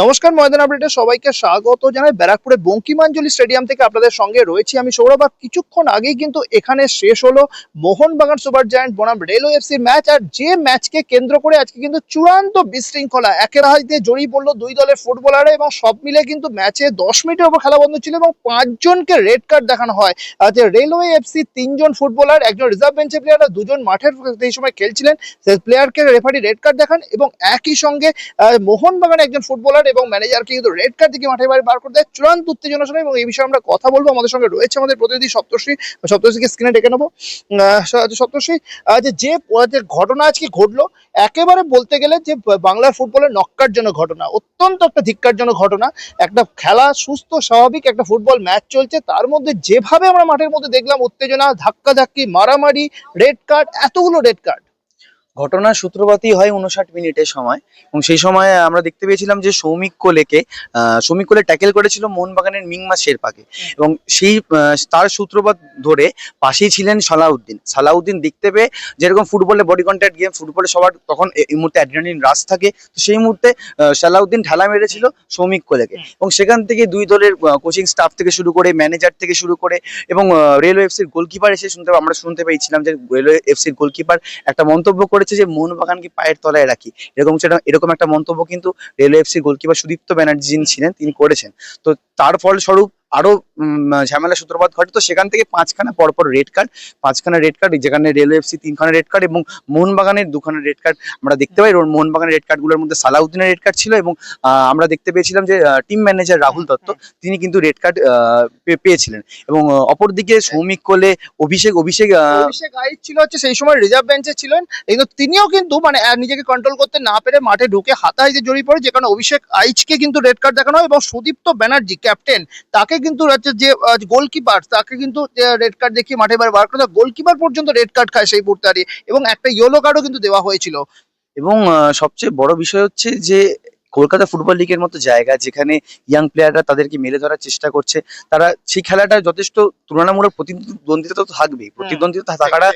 নমস্কার, ময়দান আপডেটে সবাইকে স্বাগত জানাই। ব্যারাকপুরে বঙ্কিমাঞ্জলি স্টেডিয়াম থেকে আপনাদের সঙ্গে রয়েছি আমি সৌরভ। আর কিছুক্ষণ আগেই কিন্তু এখানে শেষ হলো মোহনবাগান সুপার জায়ান্ট বনাম রেলওয়ে এফসি ম্যাচ। আর যে ম্যাচকে কেন্দ্র করে আজকে কিন্তু চূড়ান্ত বিশৃঙ্খলা একের হাতে জড়িয়ে পড়ল দুই দলের ফুটবলাররা এবং সব মিলে কিন্তু ম্যাচে দশ মিনিটের উপর খেলা বন্ধ ছিল এবং পাঁচজনকে রেড কার্ড দেখানো হয়। যে রেলওয়ে এফসি তিনজন ফুটবলার, একজন রিজার্ভ বেঞ্চে প্লেয়ার আর দুজন মাঠের এই সময় খেলছিলেন। সেই প্লেয়ারকে রেফারি রেড কার্ড দেখান এবং একই সঙ্গে মোহনবাগান একজন ফুটবলার এবং ম্যানেজারকে কিন্তু রেড কার্ড থেকে মাঠের বাইরে বার করে দেয় চূড়ান্ত উত্তেজনা শোনায় এবং এই বিষয়ে আমরা কথা বলব। আমাদের সঙ্গে রয়েছে আমাদের প্রতিনিধি সপ্তর্ষি সপ্তর্ষিকে স্ক্রিনে ডেকে নেব। আহ, স- যে যে ঘটনা আজকে ঘটলো একেবারে বলতে গেলে যে ব- বাংলার ফুটবলের নক্কারজনক ঘটনা অত্যন্ত একটা ধিক্কারজনক ঘটনা। একটা খেলা সুস্থ স্বাভাবিক একটা ফুটবল ম্যাচ চলছে। তার মধ্যে যেভাবে আমরা মাঠের মধ্যে দেখলাম উত্তেজনা ধাক্কাধাক্কি মারামারি রেড কার্ড এতগুলো রেড কার্ড ঘটনার সূত্রপাতই হয় উনষাট মিনিটের সময় এবং সেই সময় আমরা দেখতে পেয়েছিলাম যে সৌমিক কোলেকে সৌমিক কোলে ট্যাকেল করেছিল মোহনবাগানের মিংমা শেরপাকে এবং সেই তার সূত্রপাত ধরে পাশেই ছিলেন সালাউদ্দিন। সালাউদ্দিন দেখতে পেয়ে যেরকম ফুটবলে বডি কন্ট্যাক্ট গেম ফুটবলে সবার তখন এই মুহূর্তে অ্যাড্রিনালিন রাশ থাকে, তো সেই মুহূর্তে সালাউদ্দিন ঠেলা মেরেছিল সৌমিক কোলেকে এবং সেখান থেকে দুই দলের কোচিং স্টাফ থেকে শুরু করে ম্যানেজার থেকে শুরু করে এবং রেলওয়ে এফসির গোলকিপার এসে শুনতে, আমরা শুনতে পেয়েছিলাম যে রেলওয়ে এফসির গোলকিপার একটা মন্তব্য করেছে যে মোহনবাগানকে পায়ের তলায় রাখি? এরকম সেটা, এরকম একটা মন্তব্য কিন্তু railway FC goalkeeper Sudipta Banerjee যিনি ছিলেন, তিনি করেছেন। তো তার ফলস্বরূপ আরও ঝামেলা সূত্রপাত ঘটে, তো সেখান থেকে পাঁচখানা পরপর রেড কার্ড, পাঁচখানা রেড কার্ড, যেখানে রেলওয়ে এফসি তিনখানা রেড কার্ড এবং মোহনবাগানের দুখানা রেড কার্ড আমরা দেখতে পাই। মোহনবাগানের রেড কার্ডগুলোর মধ্যে সালাউদ্দিনের রেড কার্ড ছিল এবং আমরা দেখতে পেয়েছিলাম যে টিম ম্যানেজার রাহুল দত্ত, তিনি কিন্তু রেড কার্ড পেয়েছিলেন। এবং অপরদিকে সৌমিক কোলে অভিষেক অভিষেক আইচ ছিল হচ্ছে সেই সময় রিজার্ভ বেঞ্চে ছিলেন। কিন্তু তিনিও কিন্তু মানে নিজেকে কন্ট্রোল করতে না পেরে মাঠে ঢুকে হাতাহাতিতে জড়িয়ে পড়ে যে কারণে অভিষেক আইচকে কিন্তু রেড কার্ড দেখানো হয় এবং সুদীপ্ত ব্যানার্জি ক্যাপ্টেন তাকে কিন্তু হচ্ছে যে গোলকিপার তাকে কিন্তু রেড কার্ড দেখিয়ে মাঠে বার করে গোলকিপার পর্যন্ত রেড কার্ড খায় সেই মুহূর্তে এবং একটা ইয়েলো কার্ডও কিন্তু দেওয়া হয়েছিল। এবং সবচেয়ে বড় বিষয় হচ্ছে যে কলকাতা ফুটবল লিগের মতো জায়গা যেখানে ইয়াং প্লেয়াররা তাদেরকে মেলে ধরার চেষ্টা করছে তারা সেই খেলাটা যথেষ্ট তুলনামূলক প্রতিদ্বন্দ্বিতা তো থাকবেই প্রতিদ্বন্দ্বিতা থাকাটা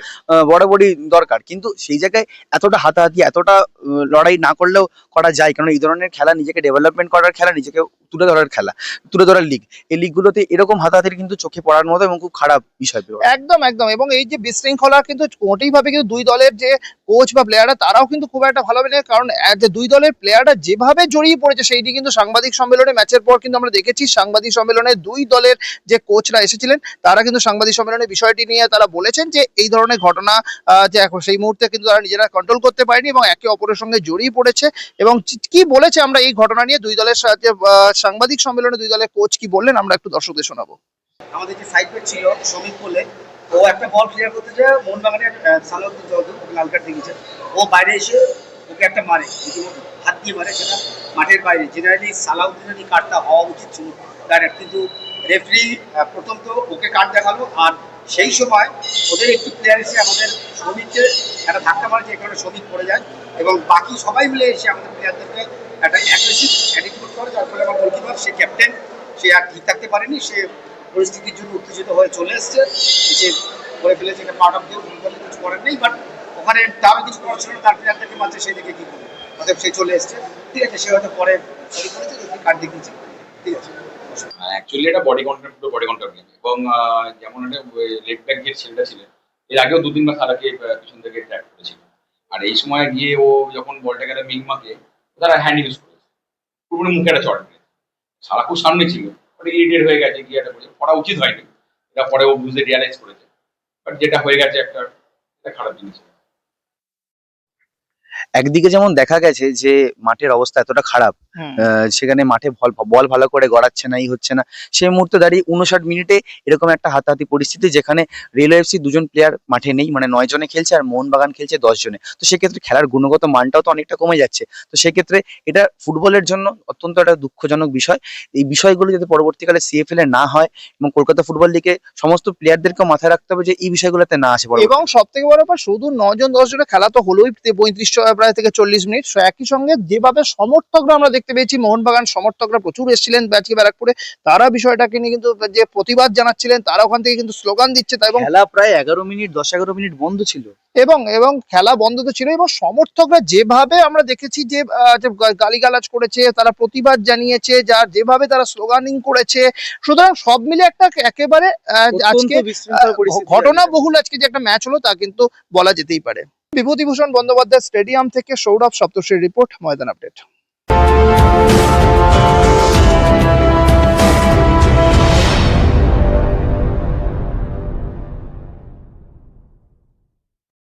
বরাবরই দরকার। কিন্তু সেই জায়গায় এতটা হাতাহাতি এতটা লড়াই না করলেও করা যায় কারণ এই ধরনের খেলা নিজেকে ডেভেলপমেন্ট করার খেলা নিজেকে তুলে ধরার খেলা তুলে ধরার লিগ এই লিগগুলোতে এরকম হাতাহাতির কিন্তু চোখে পড়ার মতো এবং খুব খারাপ বিষয় একদম একদম। এবং এই যে বিশৃঙ্খলা কিন্তু মোটেই ভাবে কিন্তু দুই দলের যে কোচ বা প্লেয়াররা তারাও কিন্তু খুব একটা ভালো কারণ দুই দলের প্লেয়াররা যেভাবে জড়িয়ে পড়েছে, সেইটি কিন্তু সাংবাদিক সম্মেলনে ম্যাচের পর কিন্তু আমরা দেখেছি, সাংবাদিক সম্মেলনে দুই দলের যে কোচরা এসেছিলেন, তারা কিন্তু সাংবাদিক সম্মেলনে বিষয়টি নিয়ে তারা বলেছেন যে, এই ধরনের ঘটনা যে এখন সেই মুহূর্তে কিন্তু তারা নিজেরা কন্ট্রোল করতে পারেনি এবং একে অপরের সঙ্গে জড়িয়ে পড়েছে এবং কি বলেছে আমরা এই ঘটনা নিয়ে, দুই দলের সাথে সাংবাদিক সম্মেলনে দুই দলের কোচ কি বললেন, আমরা একটু দর্শকদের শোনাবো। আমাদের যে সাইড ব্যাক ছিল শ্রমিক বলে ও একটা বল ক্লিয়ার করতে যায়, মোহনবাগানের সালাউদ্দিন চৌধুরী লাল কার্ড দেখেছে ও বাইরে এসে ওকে একটা মারে রীতিমতো হাত দিয়ে মারে, সেটা মাঠের বাইরে। জেনারেলি সালাউদ্দিনের এই কার্ডটা হওয়া উচিত ছিল ডাইরেক্ট, কিন্তু রেফারি প্রথম তো ওকে কার্ড দেখাল, আর সেই সময় ওদের একটি প্লেয়ার এসে আমাদের শ্রমিককে একটা ধাক্কা মারে যে কারণে শ্রমিক পড়ে যায়, এবং বাকি সবাই মিলে এসে আমাদের প্লেয়ারদেরকে একটা অ্যাগ্রেসিভ অ্যাটিটিউড করে, যার ফলে আমার গোলকিপার সে ক্যাপ্টেন সে আর ঠিক থাকতে পারেনি, সে পরিস্থিতির জন্য উত্তেজিত হয়ে চলে এসছে। এসে করে ফেলেছে এটা পার্ট অফ ফুটবলে কিছু করার নেই বাট ওখানে তারও কিছু করার ছিল তার প্লেয়ারদেরকে মারছে সেই দিকে কি করবে? অতএব সে চলে এসছে। ঠিক আছে, সে হয়তো পরে কার্ড ঠিক আছে। অ্যাকচুয়ালি এটা বডি কন্ট্যাক্ট পুরো বডি কন্ট্যাক্ট গেম এবং যেমন ব্যাক ছেলেটা ছিলেন এর আগেও দুদিন বা তারাকে পিছন থেকে ট্র্যাক করেছিল। আর এই সময় গিয়ে ও যখন বলটা গেলে মিংমাকে তারা হ্যান্ড ইউজ করেছে। পুরোপুরি মুখে একটা চড় মেরেছে। সারা খুব সামনে ছিল ওটা ইরিটেট হয়ে গেছে গিয়ে একটা করেছে করা উচিত হয়নি। এটা পরে ও বুঝতে রিয়ালাইজ করেছে। বাট যেটা হয়ে গেছে একটা খারাপ জিনিস। একদিকে যেমন দেখা গেছে যে মাঠের অবস্থা এতটা খারাপ সেখানে মাঠে বল বল ভালো করে গড়াচ্ছে না এই হচ্ছে না। সেই মুহূর্তে দাঁড়িয়ে উনষাট মিনিটে এরকম একটা হাতাহাতি পরিস্থিতি যেখানে রেলওয়ে এফসি দুজন প্লেয়ার মাঠে নেই মানে নয় জনে খেলছে আর মোহনবাগান খেলছে দশ জনে। তো সেক্ষেত্রে খেলার গুণগত মানটাও তো অনেকটা কমে যাচ্ছে। তো সেক্ষেত্রে এটা ফুটবলের জন্য অত্যন্ত একটা দুঃখজনক বিষয়। এই বিষয়গুলো যাতে পরবর্তীকালে সিএফএল এ না হয় এবং কলকাতা ফুটবল লিগে সমস্ত প্লেয়ারদেরকেও মাথায় রাখতে হবে যে এই বিষয়গুলোতে না আসে এবং সব থেকে বড় ব্যাপার শুধু নজন দশ জনের খেলা তো হলোই পঁয়ত্রিশ প্রায় থেকে চল্লিশ মিনিট। একই সঙ্গে যেভাবে সমর্থকরা আমরা দেখতে পেয়েছি। মোহনবাগান সমর্থকরা প্রচুর এসেছিলেন আজকে ব্যারাকপুরে। তারা বিষয়টাকে নিয়ে কিন্তু যে প্রতিবাদ জানাচ্ছিলেন তারা ওখান থেকে কিন্তু স্লোগান দিচ্ছে। তাই এবং খেলা প্রায় এগারো মিনিট দশ এগারো মিনিট বন্ধ ছিল। এবং এবং খেলা বন্ধ তো ছিল। এবং সমর্থকরা যেভাবে আমরা দেখেছি যে যে গালিগালাজ করেছে তারা প্রতিবাদ জানিয়েছে যার যেভাবে তারা স্লোগানিং করেছে সুতরাং সব মিলে একটা একেবারে আজকে ঘটনা বহুল আজকে যে একটা ম্যাচ হলো তা কিন্তু বলা যেতেই পারে। বিভূতিভূষণ বন্দ্যোপাধ্যায় স্টেডিয়াম থেকে সৌরভ সপ্তর্ষির রিপোর্ট ময়দান আপডেট।